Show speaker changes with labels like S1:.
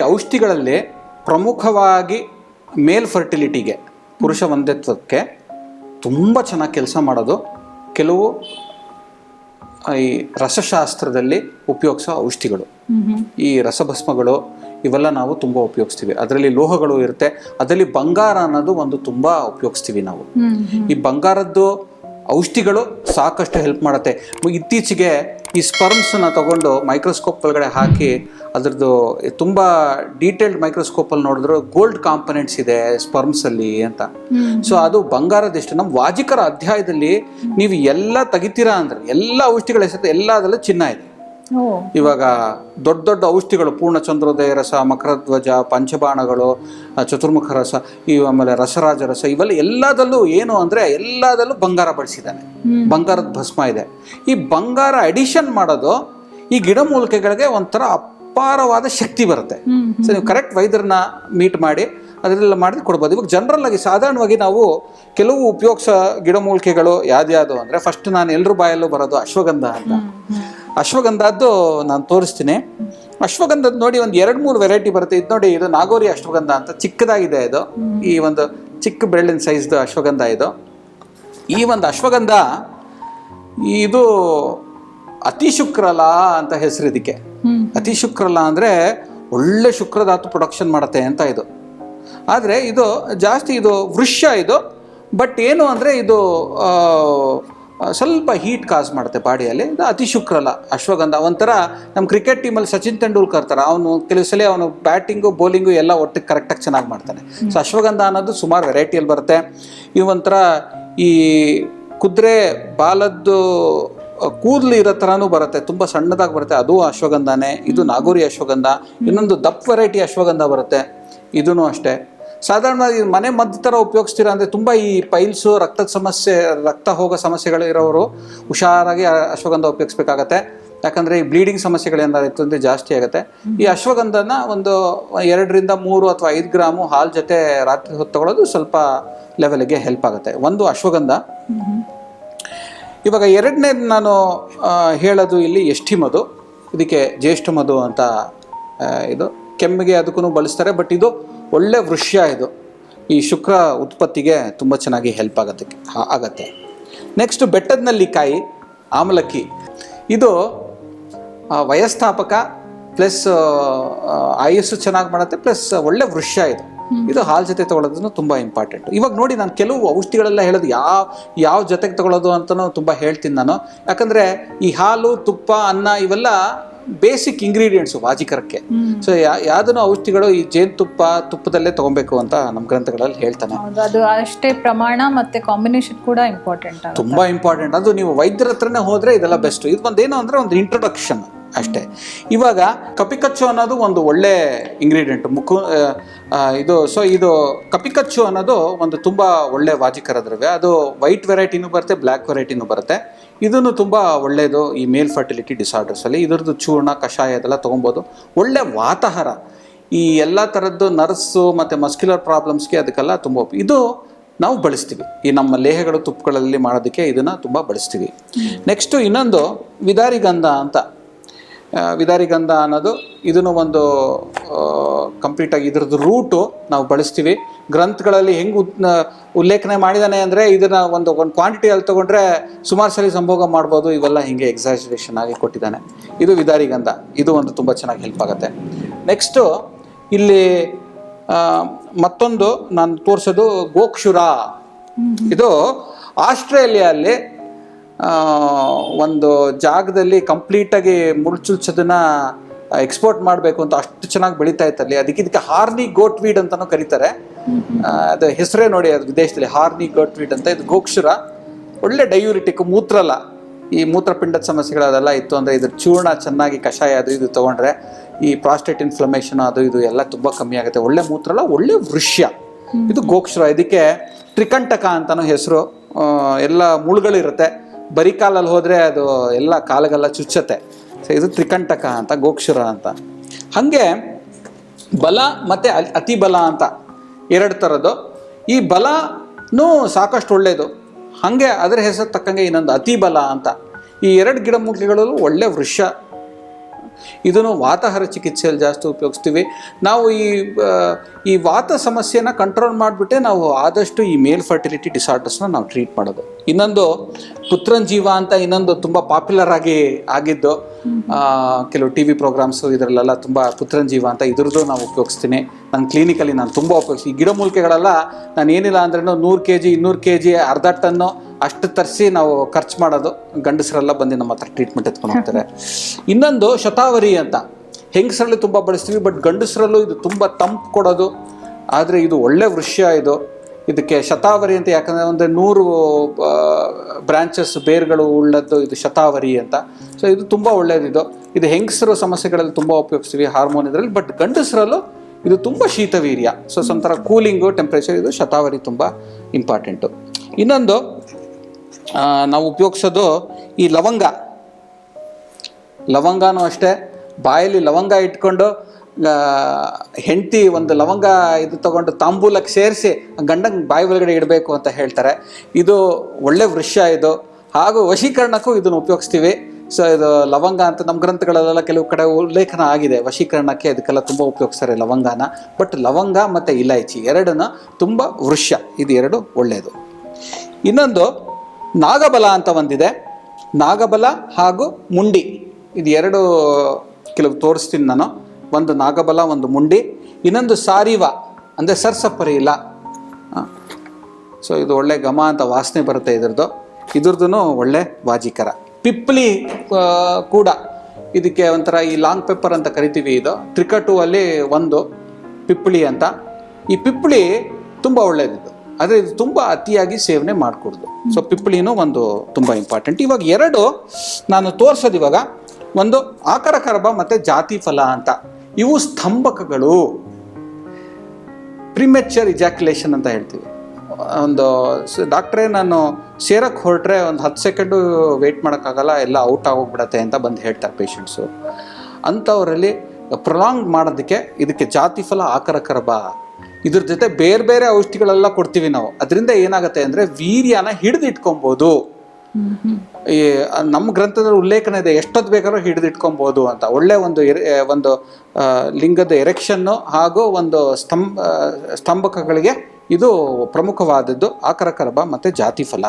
S1: ಔಷಧಿಗಳಲ್ಲಿ ಪ್ರಮುಖವಾಗಿ ಮೇಲ್ ಫರ್ಟಿಲಿಟಿಗೆ ಪುರುಷ ಒಂದೇತ್ವಕ್ಕೆ ತುಂಬ ಚೆನ್ನಾಗಿ ಕೆಲಸ ಮಾಡೋದು. ಕೆಲವು ಈ ರಸಶಾಸ್ತ್ರದಲ್ಲಿ ಉಪಯೋಗಿಸೋ ಔಷಧಿಗಳು. ಈ ರಸಭಸ್ಮಗಳು ಇವೆಲ್ಲ ನಾವು ತುಂಬ ಉಪಯೋಗಿಸ್ತೀವಿ. ಅದರಲ್ಲಿ ಲೋಹಗಳು ಇರುತ್ತೆ. ಅದರಲ್ಲಿ ಬಂಗಾರ ಅನ್ನೋದು ಒಂದು ತುಂಬ ಉಪಯೋಗಿಸ್ತೀವಿ ನಾವು. ಈ ಬಂಗಾರದ್ದು ಔಷಧಿಗಳು ಸಾಕಷ್ಟು ಹೆಲ್ಪ್ ಮಾಡುತ್ತೆ. ಇತ್ತೀಚೆಗೆ ಈ ಸ್ಪರ್ಮ್ಸನ್ನ ತಗೊಂಡು ಮೈಕ್ರೋಸ್ಕೋಪ್ ಒಳಗಡೆ ಹಾಕಿ ಅದರದ್ದು ತುಂಬ ಡೀಟೇಲ್ಡ್ ಮೈಕ್ರೋಸ್ಕೋಪಲ್ಲಿ ನೋಡಿದ್ರು ಗೋಲ್ಡ್ ಕಾಂಪನೆಂಟ್ಸ್ ಇದೆ ಸ್ಪರ್ಮ್ಸಲ್ಲಿ ಅಂತ. ಸೊ ಅದು ಬಂಗಾರದಿಷ್ಟು ನಮ್ಮ ವಾಜಿಕರ ಅಧ್ಯಾಯದಲ್ಲಿ ನೀವು ಎಲ್ಲ ತೆಗಿತೀರಾ ಅಂದ್ರೆ ಎಲ್ಲ ಔಷಧಿಗಳ ಹೆಸರು ಎಲ್ಲದರಲ್ಲೂ ಚಿನ್ನ ಇದೆ. ಇವಾಗ ದೊಡ್ಡ ದೊಡ್ಡ ಔಷಧಿಗಳು ಪೂರ್ಣಚಂದ್ರೋದಯ ರಸ ಮಕರಧ್ವಜ ಪಂಚಬಾಣಗಳು ಚತುರ್ಮುಖ ರಸ ಈ ಆಮೇಲೆ ರಸರಾಜ ರಸ ಇವೆಲ್ಲ ಎಲ್ಲದಲ್ಲೂ ಏನು ಅಂದ್ರೆ ಎಲ್ಲದಲ್ಲೂ ಬಂಗಾರ ಬಳಸಿದ್ದಾನೆ ಬಂಗಾರದ ಭಸ್ಮ ಇದೆ. ಈ ಬಂಗಾರ ಅಡಿಷನ್ ಮಾಡೋದು ಈ ಗಿಡಮೂಲಿಕೆಗಳಿಗೆ ಒಂಥರ ಅಪಾರವಾದ ಶಕ್ತಿ ಬರುತ್ತೆ. ಸೊ ನೀವು ಕರೆಕ್ಟ್ ವೈದ್ಯರನ್ನ ಮೀಟ್ ಮಾಡಿ ಅದನ್ನೆಲ್ಲ ಮಾಡಿ ಕೊಡ್ಬೋದು. ಇವಾಗ ಜನರಲ್ ಆಗಿ ಸಾಧಾರಣವಾಗಿ ನಾವು ಕೆಲವು ಉಪಯೋಗಿಸೋ ಗಿಡಮೂಲಿಕೆಗಳು ಯಾವ್ದ್ಯಾವುದು ಅಂದರೆ ಫಸ್ಟ್ ನಾನು ಎಲ್ಲರೂ ಬಾಯಲ್ಲೂ ಬರೋದು ಅಶ್ವಗಂಧ ಅಂತ. ಅಶ್ವಗಂಧದ್ದು ನಾನು ತೋರಿಸ್ತೀನಿ. ಅಶ್ವಗಂಧದ ನೋಡಿ ಒಂದು ಎರಡು ಮೂರು ವೆರೈಟಿ ಬರುತ್ತೆ. ಇದು ನೋಡಿ ಇದು ನಾಗೋರಿ ಅಶ್ವಗಂಧ ಅಂತ ಚಿಕ್ಕದಾಗಿದೆ ಇದು. ಈ ಒಂದು ಚಿಕ್ಕ ಬೆಳ್ಳಿನ ಸೈಜ್ದು ಅಶ್ವಗಂಧ ಇದು. ಈ ಒಂದು ಅಶ್ವಗಂಧ ಇದು ಅತಿ ಶುಕ್ರಲ ಅಂತ ಹೆಸರು ಇದಕ್ಕೆ. ಅತಿ ಶುಕ್ರಲ ಅಂದರೆ ಒಳ್ಳೆ ಶುಕ್ರಧಾತು ಪ್ರೊಡಕ್ಷನ್ ಮಾಡುತ್ತೆ ಅಂತ ಇದು. ಆದರೆ ಇದು ಜಾಸ್ತಿ ಇದು ವೃಷ್ಯ ಇದು ಬಟ್ ಏನು ಅಂದರೆ ಇದು ಸ್ವಲ್ಪ ಹೀಟ್ ಕಾಸ್ ಮಾಡುತ್ತೆ ಬಾಡಿಯಲ್ಲಿ. ಇದು ಅತಿ ಶುಕ್ರಲ್ಲ ಅಶ್ವಗಂಧ. ಒಂಥರ ನಮ್ಮ ಕ್ರಿಕೆಟ್ ಟೀಮಲ್ಲಿ ಸಚಿನ್ ತೆಂಡೂಲ್ಕರ್ ಥರ ಅವನು ಕೆಲವು ಸಲ ಅವನು ಬ್ಯಾಟಿಂಗು ಬೌಲಿಂಗು ಎಲ್ಲ ಒಟ್ಟಿಗೆ ಕರೆಕ್ಟಾಗಿ ಚೆನ್ನಾಗಿ ಮಾಡ್ತಾನೆ. ಸೊ ಅಶ್ವಗಂಧ ಅನ್ನೋದು ಸುಮಾರು ವೆರೈಟಿಯಲ್ಲಿ ಬರುತ್ತೆ. ಇವು ಒಂಥರ ಈ ಕುದುರೆ ಬಾಲದ್ದು ಕೂದಲು ಇರೋ ಥರನೂ ಬರುತ್ತೆ. ತುಂಬ ಸಣ್ಣದಾಗಿ ಬರುತ್ತೆ. ಅದು ಅಶ್ವಗಂಧನೇ, ಇದು ನಾಗೂರಿ ಅಶ್ವಗಂಧ. ಇನ್ನೊಂದು ದಪ್ಪ ವೆರೈಟಿ ಅಶ್ವಗಂಧ ಬರುತ್ತೆ. ಇದೂ ಅಷ್ಟೇ. ಸಾಧಾರಣವಾಗಿ ಮನೆ ಮದ್ದು ಥರ ಉಪಯೋಗಿಸ್ತೀರಾ ಅಂದರೆ ತುಂಬ ಈ ಪೈಲ್ಸು ರಕ್ತದ ಸಮಸ್ಯೆ, ರಕ್ತ ಹೋಗೋ ಸಮಸ್ಯೆಗಳಿರೋರು ಹುಷಾರಾಗಿ ಅಶ್ವಗಂಧ ಉಪಯೋಗಿಸ್ಬೇಕಾಗತ್ತೆ. ಯಾಕಂದರೆ ಈ ಬ್ಲೀಡಿಂಗ್ ಸಮಸ್ಯೆಗಳು ಅಂದರೆ ಜಾಸ್ತಿ ಆಗುತ್ತೆ. ಈ ಅಶ್ವಗಂಧನ ಒಂದು ಎರಡರಿಂದ ಮೂರು ಅಥವಾ ಐದು ಗ್ರಾಮು ಹಾಲು ಜೊತೆ ರಾತ್ರಿ ಹೊತ್ತು ತಗೊಳ್ಳೋದು ಸ್ವಲ್ಪ ಲೆವೆಲ್ಗೆ ಹೆಲ್ಪ್ ಆಗುತ್ತೆ. ಒಂದು ಅಶ್ವಗಂಧ. ಇವಾಗ ಎರಡನೇ ನಾನು ಹೇಳೋದು ಇಲ್ಲಿ ಎಷ್ಟಿ ಮಧು ಇದಕ್ಕೆ ಜ್ಯೇಷ್ಠ ಮಧು ಅಂತ ಇದು. ಕೆಮ್ಮಿಗೆ ಅದಕ್ಕೂ ಬಳಸ್ತಾರೆ ಬಟ್ ಇದು ಒಳ್ಳೆ ವೃಷ್ಯ ಇದು. ಈ ಶುಕ್ರ ಉತ್ಪತ್ತಿಗೆ ತುಂಬ ಚೆನ್ನಾಗಿ ಹೆಲ್ಪ್ ಆಗತ್ತೆ ಆಗತ್ತೆ. ನೆಕ್ಸ್ಟ್ ಬೆಟ್ಟದ ನಲ್ಲಿಕಾಯಿ ಆಮಲಕ್ಕಿ. ಇದು ವಯಸ್ಥಾಪಕ ಪ್ಲಸ್ ಆಯಸ್ಸು ಚೆನ್ನಾಗಿ ಮಾಡುತ್ತೆ ಪ್ಲಸ್ ಒಳ್ಳೆ ವೃಷ್ಯ ಇದು. ಇದು ಹಾಲು ಜೊತೆ ತಗೊಳ್ಳೋದನ್ನು ತುಂಬ ಇಂಪಾರ್ಟೆಂಟ್ ಇವಾಗ ನೋಡಿ ನಾನು ಕೆಲವು ಔಷಧಿಗಳೆಲ್ಲ ಹೇಳೋದು ಯಾವ ಯಾವ ಜೊತೆಗೆ ತಗೊಳ್ಳೋದು ಅಂತಲೂ ತುಂಬ ಹೇಳ್ತೀನಿ ನಾನು. ಯಾಕಂದರೆ ಈ ಹಾಲು ತುಪ್ಪ ಅನ್ನ ಇವೆಲ್ಲ ಬೇಸಿಕ್ ಇಂಗ್ರೀಡಿಯೆಂಟ್ಸು ವಾಜಿಕರಕ್ಕೆ ಸೊ ಯಾವ್ದನ್ನು ಔಷಧಿಗಳು ಈ ಜೇನುತುಪ್ಪ ತುಪ್ಪದಲ್ಲೇ ತಗೊಬೇಕು ಅಂತ ನಮ್ಮ ಗ್ರಂಥಗಳಲ್ಲಿ ಹೇಳ್ತಾನೆ.
S2: ಅದು ಅಷ್ಟೇ ಪ್ರಮಾಣ ಮತ್ತೆ ಕಾಂಬಿನೇಷನ್ ಕೂಡ ಇಂಪಾರ್ಟೆಂಟ್
S1: ತುಂಬಾ ಇಂಪಾರ್ಟೆಂಟ್ ಅದು ನೀವು ವೈದ್ಯರ ಹತ್ರನೇ ಹೋದ್ರೆ ಇದೆಲ್ಲ ಬೆಸ್ಟ್ ಇದು ಒಂದೇನು ಅಂದ್ರೆ ಒಂದು ಇಂಟ್ರೊಡಕ್ಷನ್ ಅಷ್ಟೇ. ಇವಾಗ ಕಪಿಕಚ್ಚು ಅನ್ನೋದು ಒಂದು ಒಳ್ಳೆ ಇಂಗ್ರೀಡಿಯೆಂಟ್ ಮುಖ ಇದು ಸೊ ಇದು ಕಪಿಕಚ್ಚು ಅನ್ನೋದು ಒಂದು ತುಂಬ ಒಳ್ಳೆ ವಾಚಿಕರ ದ್ರವ್ಯ. ಅದು ವೈಟ್ ವೆರೈಟಿನೂ ಬರುತ್ತೆ ಬ್ಲ್ಯಾಕ್ ವೆರೈಟಿನೂ ಬರುತ್ತೆ. ಇದನ್ನು ತುಂಬ ಒಳ್ಳೆಯದು ಈ ಮೇಲ್ ಫರ್ಟಿಲಿಟಿ ಡಿಸಾರ್ಡರ್ಸಲ್ಲಿ ಇದರದ್ದು ಚೂರ್ಣ ಕಷಾಯ ಅದೆಲ್ಲ ತೊಗೊಬೋದು ಒಳ್ಳೆ ವಾತಾಹಾರ. ಈ ಎಲ್ಲ ಥರದ್ದು ನರ್ಸು ಮತ್ತು ಮಸ್ಕ್ಯುಲರ್ ಪ್ರಾಬ್ಲಮ್ಸ್ಗೆ ಅದಕ್ಕೆಲ್ಲ ತುಂಬ ಇದು ನಾವು ಬಳಸ್ತೀವಿ. ಈ ನಮ್ಮ ಲೇಹಗಳು ತುಪ್ಪಗಳಲ್ಲಿ ಮಾಡೋದಕ್ಕೆ ಇದನ್ನು ತುಂಬ ಬಳಸ್ತೀವಿ. ನೆಕ್ಸ್ಟು ಇನ್ನೊಂದು ವಿದಾರಿಗಂಧ ಅಂತ. ವಿದಾರಿಗಂಧ ಅನ್ನೋದು ಇದನ್ನು ಒಂದು ಕಂಪ್ಲೀಟಾಗಿ ಇದ್ರದ್ದು ರೂಟು ನಾವು ಬಳಸ್ತೀವಿ. ಗ್ರಂಥಗಳಲ್ಲಿ ಹೆಂಗೆ ಉಲ್ಲೇಖನೆ ಮಾಡಿದಾನೆ ಅಂದರೆ ಇದನ್ನು ಒಂದು ಒಂದು ಕ್ವಾಂಟಿಟಿಯಲ್ಲಿ ತೊಗೊಂಡ್ರೆ ಸುಮಾರು ಸರಿ ಸಂಭೋಗ ಮಾಡ್ಬೋದು. ಇವೆಲ್ಲ ಹಿಂಗೆ ಎಕ್ಸಾಜರೇಷನ್ ಆಗಿ ಕೊಟ್ಟಿದ್ದಾನೆ. ಇದು ವಿದಾರಿಗಂಧ. ಇದು ಒಂದು ತುಂಬ ಚೆನ್ನಾಗಿ ಹೆಲ್ಪ್ ಆಗುತ್ತೆ. ನೆಕ್ಸ್ಟು ಇಲ್ಲಿ ಮತ್ತೊಂದು ನಾನು ತೋರಿಸೋದು ಗೋಕ್ಷುರ. ಇದು ಆಸ್ಟ್ರೇಲಿಯಲ್ಲಿ ಒಂದು ಜಾಗದಲ್ಲಿ ಕಂಪ್ಲೀಟಾಗಿ ಮುಳ್ಚುಲ್ಚೋದನ್ನ ಎಕ್ಸ್ಪೋರ್ಟ್ ಮಾಡಬೇಕು ಅಂತ ಅಷ್ಟು ಚೆನ್ನಾಗಿ ಬೆಳೀತಾ ಇತ್ತಲ್ಲಿ ಅದಕ್ಕೆ ಇದಕ್ಕೆ ಹಾರ್ನಿ ಗೋಟ್ ವೀಡ್ ಅಂತಾನೂ ಕರೀತಾರೆ. ಅದು ಹೆಸರೇ ನೋಡಿ ಅದು ವಿದೇಶದಲ್ಲಿ ಹಾರ್ನಿ ಗೋಟ್ ವೀಡ್ ಅಂತ. ಇದು ಗೋಕ್ಷುರ. ಒಳ್ಳೆ ಡಯೂರಿಟಿಕ್ ಮೂತ್ರಲ್ಲ ಈ ಮೂತ್ರಪಿಂಡದ ಸಮಸ್ಯೆಗಳು ಅದೆಲ್ಲ ಇತ್ತು ಅಂದರೆ ಇದ್ರ ಚೂರ್ಣ ಚೆನ್ನಾಗಿ ಕಷಾಯ ಅದು ಇದು ತೊಗೊಂಡ್ರೆ ಈ ಪ್ರಾಸ್ಟೇಟ್ ಇನ್ಫ್ಲಮೇಷನ್ ಅದು ಇದು ಎಲ್ಲ ತುಂಬ ಕಮ್ಮಿ ಆಗುತ್ತೆ. ಒಳ್ಳೆ ಮೂತ್ರಲ್ಲ ಒಳ್ಳೆ ವೃಷ್ಯ. ಇದು ಗೋಕ್ಷುರ. ಇದಕ್ಕೆ ತ್ರಿಕಂಟಕ ಅಂತಾನು ಹೆಸರು. ಎಲ್ಲ ಮುಳುಗಳಿರುತ್ತೆ. ಬರೀ ಕಾಲಲ್ಲಿ ಹೋದರೆ ಅದು ಎಲ್ಲ ಕಾಲಗೆಲ್ಲ ಚುಚ್ಚತ್ತೆ. ಸೊ ಇದು ತ್ರಿಕಂಟಕ ಅಂತ, ಗೋಕ್ಷುರ ಅಂತ. ಹಾಗೆ ಬಲ ಮತ್ತು ಅತಿ ಬಲ ಅಂತ ಎರಡು ಥರದ್ದು ಈ ಬಲನೂ ಸಾಕಷ್ಟು ಒಳ್ಳೆಯದು ಹಾಗೆ ಅದರ ಹೆಸರು ತಕ್ಕಂಗೆ ಇನ್ನೊಂದು ಅತಿ ಬಲ ಅಂತ. ಈ ಎರಡು ಗಿಡಮೂಲಿಕೆಗಳಲ್ಲೂ ಒಳ್ಳೆ ವೃಷ. ಇದನ್ನು ವಾತಹರ ಚಿಕಿತ್ಸೆಯಲ್ಲಿ ಜಾಸ್ತಿ ಉಪಯೋಗಿಸ್ತೀವಿ. ನಾವು ಈ ಈ ವಾತ ಸಮಸ್ಯೆನ ಕಂಟ್ರೋಲ್ ಮಾಡಿಬಿಟ್ಟೆ ನಾವು ಆದಷ್ಟು ಈ ಮೇಲ್ ಫರ್ಟಿಲಿಟಿ ಡಿಸಾರ್ಡರ್ಸ್ನ ನಾವು ಟ್ರೀಟ್ ಮಾಡೋದು. ಇನ್ನೊಂದು ಪುತ್ರನ್ ಜೀವ ಅಂತ ಇನ್ನೊಂದು ತುಂಬ ಪಾಪ್ಯುಲರ್ ಆಗಿ ಆಗಿದ್ದು ಕೆಲವು ಟಿ ವಿ ಪ್ರೋಗ್ರಾಮ್ಸು ಇದರಲ್ಲೆಲ್ಲ ತುಂಬ ಪುತ್ರನ್ ಜೀವ ಅಂತ ಇದ್ರದ್ದು ನಾವು ಉಪಯೋಗಿಸ್ತೀನಿ. ನನ್ನ ಕ್ಲಿನಿಕಲ್ಲಿ ನಾನು ತುಂಬ ಉಪಯೋಗಿಸ್ತೀನಿ. ಗಿಡಮೂಲಿಕೆಗಳೆಲ್ಲ ನಾನು ಏನಿಲ್ಲ ಅಂದ್ರೂ ನೂರು ಕೆ ಜಿ ಇನ್ನೂರು ಕೆ ಜಿ ಅರ್ಧ ಟನ್ನು ಅಷ್ಟು ತರಿಸಿ ನಾವು ಖರ್ಚು ಮಾಡೋದು. ಗಂಡಸರೆಲ್ಲ ಬಂದು ನಮ್ಮ ಹತ್ರ ಟ್ರೀಟ್ಮೆಂಟ್ ಎತ್ಕೊಂಡು ಹೋಗ್ತಾರೆ. ಇನ್ನೊಂದು ಶತಾವರಿ ಅಂತ. ಹೆಂಗಸರಲ್ಲಿ ತುಂಬ ಬಳಸ್ತೀವಿ ಬಟ್ ಗಂಡಸರಲ್ಲೂ ಇದು ತುಂಬ ತಂಪು ಕೊಡೋದು. ಆದರೆ ಇದು ಒಳ್ಳೆ ವೃಷ್ಯ ಇದು. ಇದಕ್ಕೆ ಶತಾವರಿ ಅಂತ, ಯಾಕಂದರೆ ಒಂದು ನೂರು ಬ್ರಾಂಚಸ್ ಬೇರ್ಗಳು ಉಳ್ಳದ್ದು ಇದು ಶತಾವರಿ ಅಂತ. ಸೊ ಇದು ತುಂಬ ಒಳ್ಳೆಯದಿದು ಇದು ಹೆಂಗಸರು ಸಮಸ್ಯೆಗಳಲ್ಲಿ ತುಂಬ ಉಪಯೋಗಿಸ್ತೀವಿ ಹಾರ್ಮೋನ್ ಇದರಲ್ಲಿ ಬಟ್ ಗಂಡಸರಲ್ಲೂ ಇದು ತುಂಬ ಶೀತವೀರ್ಯ. ಸೊ ಒಂಥರ ಕೂಲಿಂಗು ಟೆಂಪ್ರೇಚರ್ ಇದು ಶತಾವರಿ ತುಂಬ ಇಂಪಾರ್ಟೆಂಟು ಇನ್ನೊಂದು ನಾವು ಉಪಯೋಗಿಸೋದು ಈ ಲವಂಗ. ಲವಂಗನೂ ಅಷ್ಟೇ, ಬಾಯಲ್ಲಿ ಲವಂಗ ಇಟ್ಕೊಂಡು ಹೆಂಡತಿ ಒಂದು ಲವಂಗ ಇದು ತಗೊಂಡು ತಾಂಬೂಲಕ್ಕೆ ಸೇರಿಸಿ ಗಂಡಂಗೆ ಬಾಯಿ ಒಳಗಡೆ ಇಡಬೇಕು ಅಂತ ಹೇಳ್ತಾರೆ. ಇದು ಒಳ್ಳೆ ವೃಷ ಇದು. ಹಾಗೂ ವಶೀಕರಣಕ್ಕೂ ಇದನ್ನು ಉಪಯೋಗಿಸ್ತೀವಿ. ಸೊ ಇದು ಲವಂಗ ಅಂತ ನಮ್ಮ ಗ್ರಂಥಗಳಲ್ಲೆಲ್ಲ ಕೆಲವು ಕಡೆ ಉಲ್ಲೇಖನ ಆಗಿದೆ. ವಶೀಕರಣಕ್ಕೆ ಅದಕ್ಕೆಲ್ಲ ತುಂಬ ಉಪಯೋಗಿಸ್ತಾರೆ ಲವಂಗನ. ಬಟ್ ಲವಂಗ ಮತ್ತು ಇಲೈಚಿ ಎರಡನ್ನ ತುಂಬ ವೃಷ್ಯ. ಇದು ಎರಡು ಒಳ್ಳೆಯದು ಇನ್ನೊಂದು ನಾಗಬಲ ಅಂತ ಒಂದಿದೆ. ನಾಗಬಲ ಹಾಗೂ ಮುಂಡಿ. ಇದು ಎರಡು ಕೆಲವು ತೋರಿಸ್ತೀನಿ ನಾನು. ಒಂದು ನಾಗಬಲ, ಒಂದು ಮುಂಡಿ, ಇನ್ನೊಂದು ಸಾರಿವ, ಅಂದರೆ ಸರ್ಸಪ್ಪರಿ ಇಲ್ಲ. ಸೊ ಇದು ಒಳ್ಳೆ ಘಮ ಅಂತ ವಾಸನೆ ಬರುತ್ತೆ ಇದ್ರದ್ದು. ಇದ್ರದ್ದು ಒಳ್ಳೆ ವಾಜಿಕರ. ಪಿಪ್ಲಿ ಕೂಡ. ಇದಕ್ಕೆ ಒಂಥರ ಈ ಲಾಂಗ್ ಪೇಪರ್ ಅಂತ ಕರಿತೀವಿ ಇದು. ತ್ರಿಕಟು ಅಲ್ಲಿ ಒಂದು ಪಿಪ್ಪಳಿ ಅಂತ. ಈ ಪಿಪ್ಪಳಿ ತುಂಬ ಒಳ್ಳೆಯದಿದ್ದು ಆದರೆ ಇದು ತುಂಬ ಅತಿಯಾಗಿ ಸೇವನೆ ಮಾಡಿಕೊಡ್ದು. ಸೊ ಪಿಪ್ಪಳಿನೂ ಒಂದು ತುಂಬ ಇಂಪಾರ್ಟೆಂಟ್ ಇವಾಗ ಎರಡು ನಾನು ತೋರಿಸೋದು ಇವಾಗ. ಒಂದು ಆಕರ ಕರಬ ಮತ್ತು ಜಾತಿ ಫಲ ಅಂತ. ಇವು ಸ್ತಂಭಕಗಳು ಪ್ರಿಮೆಚರ್ ಇಜಾಕ್ಯುಲೇಷನ್ ಅಂತ ಹೇಳ್ತೀವಿ. ಒಂದು ಡಾಕ್ಟ್ರೇ ನಾನು ಸೇರಕ್ಕೆ ಹೊರಟ್ರೆ ಒಂದು ಹತ್ತು ಸೆಕೆಂಡು ವೆಯ್ಟ್ ಮಾಡೋಕ್ಕಾಗಲ್ಲ, ಎಲ್ಲ ಔಟ್ ಆಗೋಗ್ಬಿಡತ್ತೆ ಅಂತ ಬಂದು ಹೇಳ್ತಾರೆ ಪೇಷಂಟ್ಸು ಅಂಥವರಲ್ಲಿ ಪ್ರೊಲಾಂಗ್ ಮಾಡೋದಕ್ಕೆ ಇದಕ್ಕೆ ಜಾತಿ ಫಲ ಆಕರ ಕರಬ ಇದ್ರ ಜೊತೆ ಬೇರೆ ಬೇರೆ ಔಷಧಿಗಳೆಲ್ಲ ಕೊಡ್ತೀವಿ ನಾವು. ಅದರಿಂದ ಏನಾಗುತ್ತೆ ಅಂದರೆ ವೀರ್ಯನ ಹಿಡಿದು ಇಟ್ಕೊಬೋದು ಈ ನಮ್ಮ ಗ್ರಂಥದಲ್ಲಿ ಉಲ್ಲೇಖನ ಇದೆ, ಎಷ್ಟೊತ್ತು ಬೇಕಾದ್ರೂ ಹಿಡಿದಿಟ್ಕೊಬೋದು ಅಂತ. ಒಳ್ಳೆ ಒಂದು ಒಂದು ಲಿಂಗದ ಎರೆಕ್ಷನ್ನು ಹಾಗೂ ಒಂದು ಸ್ತಂಭ ಸ್ತಂಭಕಗಳಿಗೆ ಇದು ಪ್ರಮುಖವಾದದ್ದು. ಆಕರ ಕರಬ ಮತ್ತು ಜಾತಿ ಫಲ